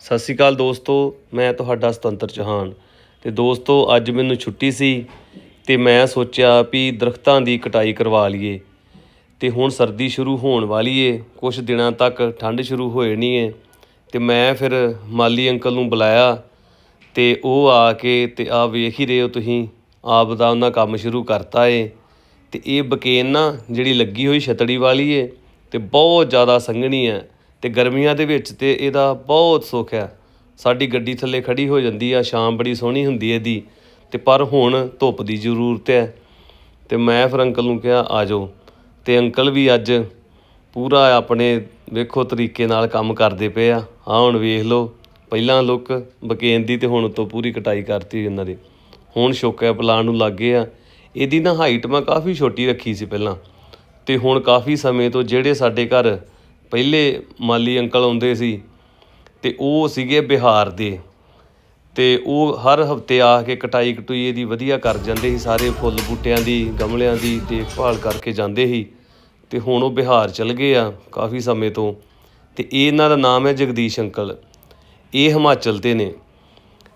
ਸਤਿ ਸ਼੍ਰੀ ਅਕਾਲ ਦੋਸਤੋ, ਮੈਂ ਤੁਹਾਡਾ ਸੁਤੰਤਰ ਚੌਹਾਨ ਅਤੇ ਦੋਸਤੋ, ਅੱਜ ਮੈਨੂੰ ਛੁੱਟੀ ਸੀ ਅਤੇ ਮੈਂ ਸੋਚਿਆ ਵੀ ਦਰਖਤਾਂ ਦੀ ਕਟਾਈ ਕਰਵਾ ਲਈਏ। ਅਤੇ ਹੁਣ ਸਰਦੀ ਸ਼ੁਰੂ ਹੋਣ ਵਾਲੀ ਏ, ਕੁਛ ਦਿਨਾਂ ਤੱਕ ਠੰਡ ਸ਼ੁਰੂ ਹੋ ਜਾਣੀ ਏ। ਅਤੇ ਮੈਂ ਫਿਰ ਮਾਲੀ ਅੰਕਲ ਨੂੰ ਬੁਲਾਇਆ ਅਤੇ ਉਹ ਆ ਕੇ ਅਤੇ ਆ ਵੇਖ ਹੀ ਰਹੇ ਹੋ ਤੁਸੀਂ, ਆਪ ਦਾ ਉਹਨਾਂ ਕੰਮ ਸ਼ੁਰੂ ਕਰਤਾ ਏ। ਅਤੇ ਇਹ ਬਕੇਨ ਨਾ ਜਿਹੜੀ ਲੱਗੀ ਹੋਈ ਛਤੜੀ ਵਾਲੀ ਏ ਅਤੇ ਬਹੁਤ ਜ਼ਿਆਦਾ ਸੰਘਣੀ ਹੈ। ਤੇ ਗਰਮੀਆਂ ਦੇ ਵਿੱਚ ਤੇ ਇਹਦਾ ਬਹੁਤ ਸੁੱਖ ਹੈ। ਸਾਡੀ ਗੱਡੀ ਥੱਲੇ ਖੜੀ ਹੋ ਜਾਂਦੀ ਆ, ਸ਼ਾਮ ਬੜੀ ਸੋਹਣੀ ਹੁੰਦੀ ਹੈ ਇਹਦੀ। ਤੇ ਪਰ ਹੁਣ ਧੁੱਪ ਦੀ ਜ਼ਰੂਰਤ ਹੈ। ਤੇ ਮੈਂ ਫਿਰ ਅੰਕਲ ਨੂੰ ਕਿਹਾ, ਆ ਜਾਓ। ਤੇ ਅੰਕਲ ਵੀ ਅੱਜ ਪੂਰਾ ਆਪਣੇ ਵੇਖੋ ਤਰੀਕੇ ਨਾਲ ਕੰਮ ਕਰਦੇ ਪਏ ਆ। ਆ ਹੁਣ ਵੇਖ ਲਓ, ਪਹਿਲਾਂ ਲੁੱਕ ਬਕੇਨ ਦੀ ਤੇ ਹੁਣ ਤੋਂ ਪੂਰੀ ਕਟਾਈ ਕਰਤੀ ਇਹਨਾਂ ਦੀ ਹੁਣ ਸ਼ੋਕਾ ਪਲਾਨ ਨੂੰ ਲੱਗੇ ਆ। ਇਹਦੀ ਨਾ ਹਾਈਟ ਮੈਂ ਕਾਫੀ ਛੋਟੀ ਰੱਖੀ ਸੀ ਪਹਿਲਾਂ। ਤੇ ਹੁਣ ਕਾਫੀ ਸਮੇਂ ਤੋਂ ਜਿਹੜੇ ਸਾਡੇ ਘਰ ਪਹਿਲੇ ਮਾਲੀ ਅੰਕਲ ਆਉਂਦੇ ਸੀ ਅਤੇ ਉਹ ਸੀਗੇ ਬਿਹਾਰ ਦੇ ਅਤੇ ਉਹ ਹਰ ਹਫ਼ਤੇ ਆ ਕੇ ਕਟਾਈ ਕਟੂਈ ਇਹਦੀ ਵਧੀਆ ਕਰ ਜਾਂਦੇ ਸੀ, ਸਾਰੇ ਫੁੱਲ ਬੂਟਿਆਂ ਦੀ, ਗਮਲਿਆਂ ਦੀ ਦੇਖਭਾਲ ਕਰਕੇ ਜਾਂਦੇ ਸੀ ਅਤੇ ਹੁਣ ਉਹ ਬਿਹਾਰ ਚਲ ਗਏ ਆ ਕਾਫੀ ਸਮੇਂ ਤੋਂ ਅਤੇ ਇਹਨਾਂ ਦਾ ਨਾਮ ਹੈ ਜਗਦੀਸ਼ ਅੰਕਲ। ਇਹ ਹਿਮਾਚਲ ਤੇ ਨੇ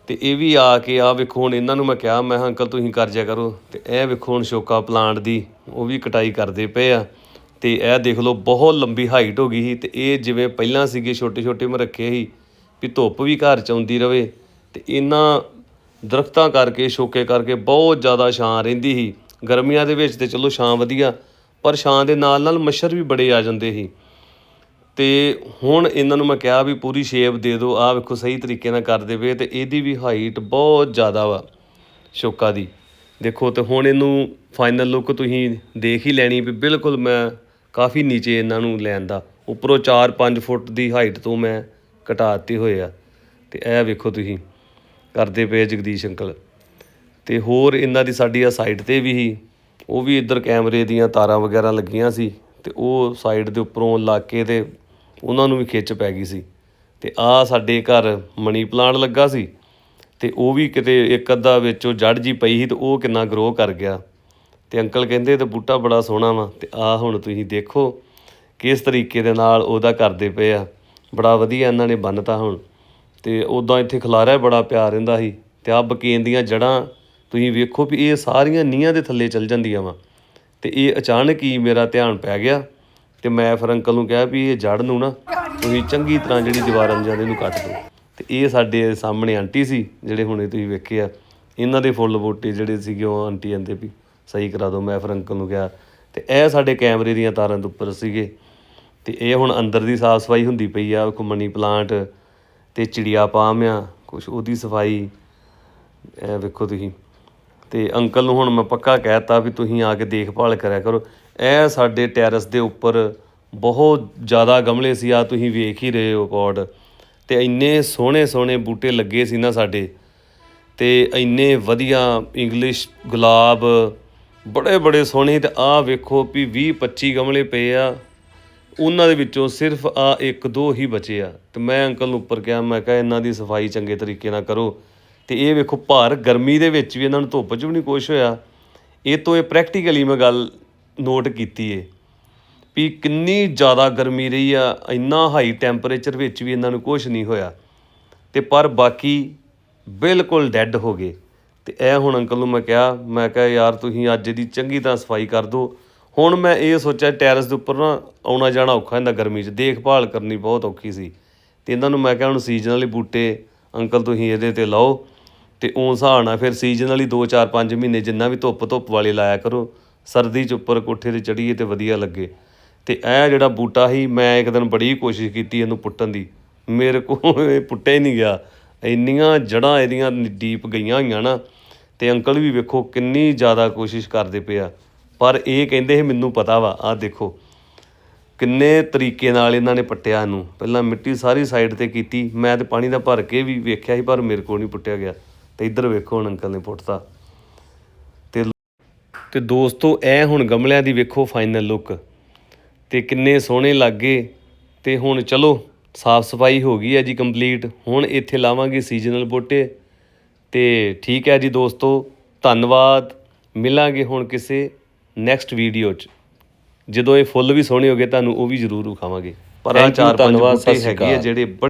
ਅਤੇ ਇਹ ਵੀ ਆ ਕੇ ਆ ਵੇਖੋ ਹੁਣ ਇਹਨਾਂ ਨੂੰ ਮੈਂ ਕਿਹਾ ਮੈਂ ਕਿਹਾ, ਅੰਕਲ ਤੁਸੀਂ ਕਰ ਜਿਆ ਕਰੋ। ਅਤੇ ਇਹ ਵੇਖੋ ਹੁਣ ਸ਼ੋਕਾ ਪਲਾਂਟ ਦੀ ਉਹ ਵੀ ਕਟਾਈ ਕਰਦੇ ਪਏ ਆ। ਤੇ ਇਹ ਦੇਖ ਲਓ ਬਹੁਤ ਲੰਬੀ ਹਾਈਟ ਹੋ ਗਈ ਸੀ ਤੇ ਇਹ ਜਿਵੇਂ ਪਹਿਲਾਂ ਸੀਗੇ, ਛੋਟੇ ਛੋਟੇ ਮੈਂ ਰੱਖੇ ਸੀ ਵੀ ਧੁੱਪ ਵੀ ਘਰ ਚ ਆਉਂਦੀ ਰਵੇ ਤੇ ਇਹਨਾਂ ਦਰਖਤਾਂ ਕਰਕੇ ਸ਼ੋਕੇ ਕਰਕੇ ਬਹੁਤ ਜ਼ਿਆਦਾ ਛਾਂ ਰਹਿੰਦੀ ਸੀ। ਗਰਮੀਆਂ ਦੇ ਵਿੱਚ ਤੇ ਚਲੋ ਛਾਂ ਵਧੀਆ, ਪਰ ਛਾਂ ਦੇ ਨਾਲ ਨਾਲ ਮੱਛਰ ਵੀ ਬੜੇ ਆ ਜਾਂਦੇ ਸੀ। ਤੇ ਹੁਣ ਇਹਨਾਂ ਨੂੰ ਮੈਂ ਕਿਹਾ ਵੀ ਪੂਰੀ ਸ਼ੇਪ ਦੇ ਦਿਓ, ਆਹ ਵੇਖੋ ਸਹੀ ਤਰੀਕੇ ਨਾਲ ਕਰ ਦੇਵੇ ਤੇ ਇਹਦੀ ਵੀ ਹਾਈਟ ਬਹੁਤ ਜ਼ਿਆਦਾ ਵਾ ਸ਼ੋਕਾ ਦੀ। ਦੇਖੋ ਤੇ ਹੁਣ ਇਹਨੂੰ ਫਾਈਨਲ ਲੁੱਕ ਤੁਸੀਂ ਦੇਖ ਹੀ ਲੈਣੀ ਵੀ ਬਿਲਕੁਲ ਮੈਂ ਕਾਫੀ ਨੀਚੇ ਇਹਨਾਂ ਨੂੰ ਲੈਣ ਦਾ। ਉੱਪਰੋਂ 4-5 ਫੁੱਟ ਦੀ ਹਾਈਟ ਤੋਂ ਮੈਂ ਘਟਾ ਦਿੱਤੇ ਹੋਏ ਆ। ਤੇ ਇਹ ਵੇਖੋ ਤੁਸੀਂ, ਕਰਦੇ ਪਏ ਜਗਦੀਸ਼ ਅੰਕਲ। ਤੇ ਹੋਰ ਇਹਨਾਂ ਦੀ ਸਾਡੀ ਆ ਸਾਈਡ ਤੇ ਵੀ ਸੀ। ਉਹ ਵੀ ਇੱਧਰ ਕੈਮਰੇ ਦੀਆਂ ਤਾਰਾਂ ਵਗੈਰਾ ਲੱਗੀਆਂ ਸੀ। ਤੇ ਉਹ ਸਾਈਡ ਦੇ ਉੱਪਰੋਂ ਲੱਗ ਕੇ ਤੇ ਉਹਨਾਂ ਨੂੰ ਵੀ ਖਿੱਚ ਪੈ ਗਈ ਸੀ। ਤੇ ਆ ਸਾਡੇ ਘਰ ਮਨੀ ਪਲਾਂਟ ਲੱਗਾ ਸੀ। ਤੇ ਉਹ ਵੀ ਕਿਤੇ ਇੱਕ ਅੱਧਾ ਵਿੱਚੋਂ ਜੜ ਜੀ ਪਈ ਸੀ ਤੇ ਉਹ ਕਿੰਨਾ ਗਰੋ ਕਰ ਗਿਆ। ਤੇ ਅੰਕਲ ਕਹਿੰਦੇ ਤੇ ਬੂਟਾ ਬੜਾ ਸੋਹਣਾ ਵਾ ਤੇ ਆ ਹੁਣ ਤੁਸੀਂ ਦੇਖੋ ਕਿਸ ਤਰੀਕੇ ਦੇ ਨਾਲ ਉਹਦਾ ਕਰਦੇ ਪਏ ਆ। ਬੜਾ ਵਧੀਆ ਇਹਨਾਂ ਨੇ ਬੰਨਤਾ ਹੁਣ। ਤੇ ਉਦਾਂ ਇੱਥੇ ਖਲਾਰਾ ਬੜਾ ਪਿਆ ਰਹਿੰਦਾ ਸੀ ਤੇ ਆ ਬਕੇਨ ਦੀਆਂ ਜੜਾਂ ਤੁਸੀਂ ਵੇਖੋ ਵੀ ਇਹ ਸਾਰੀਆਂ ਨੀਹਾਂ ਦੇ ਥੱਲੇ ਚਲ ਜਾਂਦੀਆਂ ਵਾ। ਤੇ ਇਹ ਅਚਾਨਕ ਹੀ ਮੇਰਾ ਧਿਆਨ ਪੈ ਗਿਆ ਤੇ ਮੈਂ ਫਿਰ ਅੰਕਲ ਨੂੰ ਕਿਹਾ ਵੀ ਇਹ ਜੜ ਨੂੰ ਨਾ ਤੁਸੀਂ ਚੰਗੀ ਤਰ੍ਹਾਂ ਜਿਹੜੀ ਦੀਵਾਰਾਂ ਜਾਂਦੇ ਨੂੰ ਕੱਟ ਦਿਓ। ਤੇ ਇਹ ਸਾਡੇ ਸਾਹਮਣੇ ਆਂਟੀ ਸੀ ਜਿਹੜੇ ਹੁਣੇ ਤੁਸੀਂ ਵੇਖੇ ਆ। ਇਹਨਾਂ ਦੇ ਫੁੱਲ ਬੂਟੇ ਜਿਹੜੇ ਸੀਗੇ ਉਹ ਆਂਟੀ ਕਹਿੰਦੇ ਵੀ ਸਹੀ ਕਰਾ ਦਿਓ। ਮੈਂ ਫਿਰ ਅੰਕਲ ਨੂੰ ਕਿਹਾ ਅਤੇ ਇਹ ਸਾਡੇ ਕੈਮਰੇ ਦੀਆਂ ਤਾਰਾਂ ਦੇ ਉੱਪਰ ਸੀਗੇ। ਅਤੇ ਇਹ ਹੁਣ ਅੰਦਰ ਦੀ ਸਾਫ਼ ਸਫ਼ਾਈ ਹੁੰਦੀ ਪਈ ਆ ਕੋ ਮਨੀ ਪਲਾਂਟ ਅਤੇ ਚਿੜੀਆ ਪਾਮ ਆ, ਕੁਛ ਉਹਦੀ ਸਫ਼ਾਈ। ਇਹ ਵੇਖੋ ਤੁਸੀਂ। ਅਤੇ ਅੰਕਲ ਨੂੰ ਹੁਣ ਮੈਂ ਪੱਕਾ ਕਹਿਤਾ ਵੀ ਤੁਸੀਂ ਆ ਕੇ ਦੇਖਭਾਲ ਕਰਿਆ ਕਰੋ। ਇਹ ਸਾਡੇ ਟੈਰਸ ਦੇ ਉੱਪਰ ਬਹੁਤ ਜ਼ਿਆਦਾ ਗਮਲੇ ਸੀ, ਆ ਤੁਸੀਂ ਵੇਖ ਹੀ ਰਹੇ ਹੋ ਪੌਡ ਤੇ ਇੰਨੇ ਸੋਹਣੇ ਸੋਹਣੇ ਬੂਟੇ ਲੱਗੇ ਸੀ ਨਾ ਸਾਡੇ। ਤੇ ਇੰਨੇ ਵਧੀਆ ਇੰਗਲਿਸ਼ ਗੁਲਾਬ ਬੜੇ ਬੜੇ ਸੋਹਣੇ ਤੇ ਆਹ ਵੇਖੋ ਵੀ 20 25 ਗਮਲੇ ਪਏ ਆ। ਉਹਨਾਂ ਦੇ ਵਿੱਚੋਂ ਸਿਰਫ ਆ ਇੱਕ ਦੋ ਹੀ ਬਚੇ ਆ। ਤੇ ਮੈਂ ਅੰਕਲ ਨੂੰ ਉੱਪਰ ਕਿਹਾ, ਮੈਂ ਕਿਹਾ ਇਹਨਾਂ ਦੀ ਸਫ਼ਾਈ ਚੰਗੇ ਤਰੀਕੇ ਨਾਲ ਕਰੋ। ਤੇ ਇਹ ਵੇਖੋ ਭਾਰ ਗਰਮੀ ਦੇ ਵਿੱਚ ਵੀ ਇਹਨਾਂ ਨੂੰ ਧੁੱਪ 'ਚ ਵੀ ਨਹੀਂ ਕੁਛ ਹੋਇਆ। ਇਹ ਤੋਂ ਇਹ ਪ੍ਰੈਕਟੀਕਲੀ ਮੈਂ ਗੱਲ ਨੋਟ ਕੀਤੀ ਏ ਵੀ ਕਿੰਨੀ ਜ਼ਿਆਦਾ ਗਰਮੀ ਰਹੀ ਆ, ਇੰਨਾ ਹਾਈ ਟੈਂਪਰੇਚਰ ਵਿੱਚ ਵੀ ਇਹਨਾਂ ਨੂੰ ਕੁਝ ਨਹੀਂ ਹੋਇਆ। ਤੇ ਪਰ ਬਾਕੀ ਬਿਲਕੁਲ ਡੈੱਡ ਹੋ ਗਏ। ਅਤੇ ਇਹ ਹੁਣ ਅੰਕਲ ਨੂੰ ਮੈਂ ਕਿਹਾ ਮੈਂ ਕਿਹਾ, ਯਾਰ ਤੁਸੀਂ ਅੱਜ ਇਹਦੀ ਚੰਗੀ ਤਰ੍ਹਾਂ ਸਫ਼ਾਈ ਕਰ ਦਿਓ। ਹੁਣ ਮੈਂ ਇਹ ਸੋਚਿਆ ਟੈਰਸ ਦੇ ਉੱਪਰ ਨਾ ਆਉਣਾ ਜਾਣਾ ਔਖਾ ਹੁੰਦਾ ਗਰਮੀ 'ਚ। ਦੇਖਭਾਲ ਕਰਨੀ ਬਹੁਤ ਔਖੀ ਸੀ। ਅਤੇ ਇਹਨਾਂ ਨੂੰ ਮੈਂ ਕਿਹਾ, ਹੁਣ ਸੀਜ਼ਨ ਸੀਜ਼ਨਲੀ ਬੂਟੇ ਅੰਕਲ ਤੁਸੀਂ ਇਹਦੇ ਤੇ ਲਾਓ ਅਤੇ ਉਹ ਹਿਸਾਬ ਨਾਲ ਫਿਰ ਸੀਜ਼ਨਲੀ 2 4 5 ਮਹੀਨੇ ਜਿੰਨਾ ਵੀ ਧੁੱਪ ਧੁੱਪ ਵਾਲੇ ਲਾਇਆ ਕਰੋ। ਸਰਦੀ 'ਚ ਉੱਪਰ ਕੋਠੇ ਤੇ ਚੜੀਏ ਤੇ ਵਧੀਆ ਲੱਗੇ। ਅਤੇ ਇਹ ਜਿਹੜਾ ਬੂਟਾ ਸੀ, ਮੈਂ ਇੱਕ ਦਿਨ ਬੜੀ ਕੋਸ਼ਿਸ਼ ਕੀਤੀ ਇਹਨੂੰ ਪੁੱਟਣ ਦੀ। ਮੇਰੇ ਕੋਲ ਇਹ ਪੁੱਟਿਆ ਹੀ ਨਹੀਂ ਗਿਆ। ਇੰਨੀਆਂ ਜੜਾਂ ਇਹਦੀਆਂ ਡੀਪ ਗਈਆਂ ਹੋਈਆਂ ਨਾ, ਤੇ ਅੰਕਲ ਵੀ ਵੇਖੋ ਕਿੰਨੀ ਜ਼ਿਆਦਾ ਕੋਸ਼ਿਸ਼ ਕਰਦੇ ਪਏ ਆ। ਪਰ ਇਹ ਕਹਿੰਦੇ ਸੀ, ਮੈਨੂੰ ਪਤਾ ਵਾ, ਆਹ ਦੇਖੋ, ਕਿੰਨੇ ਤਰੀਕੇ ਨਾਲ ਇਹਨਾਂ ਨੇ ਪੱਟਿਆ ਇਹਨੂੰ। ਪਹਿਲਾਂ ਮਿੱਟੀ ਸਾਰੀ ਸਾਈਡ ਤੇ ਕੀਤੀ, ਮੈਂ ਤੇ ਪਾਣੀ ਦਾ ਭਰ ਕੇ ਵੀ ਵੇਖਿਆ ਸੀ, ਪਰ ਮੇਰੇ ਕੋਲ ਨਹੀਂ ਪੁੱਟਿਆ ਗਿਆ। ਤੇ ਇੱਧਰ ਵੇਖੋ ਹੁਣ ਅੰਕਲ ਨੇ ਪੁੱਟਤਾ। ਤੇ ਤੇ ਦੋਸਤੋ, ਇਹ ਹੁਣ ਗਮਲਿਆਂ ਦੀ ਵੇਖੋ ਫਾਈਨਲ ਲੁੱਕ ਤੇ ਕਿੰਨੇ ਸੋਹਣੇ ਲੱਗੇ ਤੇ ਹੁਣ ਚਲੋ ਸਾਫ਼ ਸਫ਼ਾਈ ਹੋ ਗਈ ਹੈ ਜੀ ਕੰਪਲੀਟ। ਹੁਣ ਇੱਥੇ ਲਾਵਾਂਗੇ ਸੀਜ਼ਨਲ ਬੂਟੇ। ਤੇ ਠੀਕ ਹੈ ਜੀ ਦੋਸਤੋ ਧੰਨਵਾਦ। ਮਿਲਾਂਗੇ ਹੁਣ ਕਿਸੇ ਨੈਕਸਟ ਵੀਡੀਓ 'ਚ। ਜਦੋਂ ਇਹ ਫੁੱਲ ਵੀ ਸੋਹਣੇ ਹੋ ਗਏ ਤੁਹਾਨੂੰ ਉਹ ਵੀ ਜ਼ਰੂਰ ਵਿਖਾਵਾਂਗੇ। ਪਰ ਆ ਚਾਰ ਪੰਜ ਧੰਨਵਾਦ, ਬੂਟੇ ਹੈਗੇ ਆ। ਜਿਹੜੇ